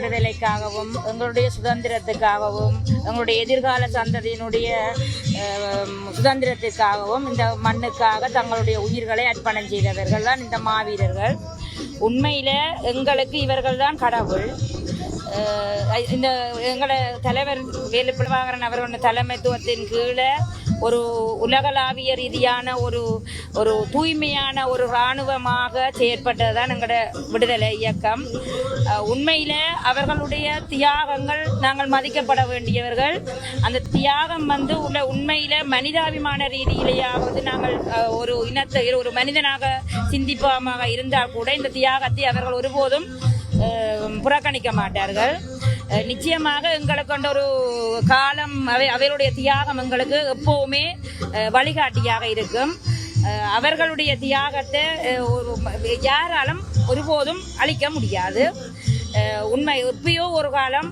விடுதலைக்காகவும் எங்களுடைய சுதந்திரத்துக்காகவும் எங்களுடைய எதிர்கால சந்ததியினுடைய சுதந்திரத்துக்காகவும் சுதந்திரத்திற்காகவும் இந்த மண்ணுக்காக தங்களுடைய உயிர்களை அர்ப்பணம் செய்தவர்கள் தான் இந்த மாவீரர்கள். உண்மையில் எங்களுக்கு இவர்கள் தான் கடவுள் இந்த எங்களோட தலைவர் வேலு பிரபாகரன் அவரோட தலைமைத்துவத்தின் கீழே ஒரு உலகளாவிய ரீதியான ஒரு ஒரு தூய்மையான ஒரு இராணுவமாக செயற்பட்டது தான் எங்களோட விடுதலை இயக்கம். உண்மையில் அவர்களுடைய தியாகங்கள் நாங்கள் மதிக்கப்பட வேண்டியவர்கள். அந்த தியாகம் வந்து உள்ள உண்மையில் மனிதாபிமான ரீதியிலேயாவது நாங்கள் ஒரு இனத்தை ஒரு மனிதனாக சிந்திப்பமாக இருந்தால் கூட இந்த தியாகத்தை அவர்கள் ஒருபோதும் புறக்கணிக்க மாட்டார்கள். நிச்சயமாக எங்களுக்கு கொண்ட ஒரு காலம் அவை அவருடைய தியாகம் எங்களுக்கு எப்போவுமே வழிகாட்டியாக இருக்கும். அவர்களுடைய தியாகத்தை ஒரு யாராலும் ஒருபோதும் அழிக்க முடியாது. உண்மை எப்பயோ ஒரு காலம்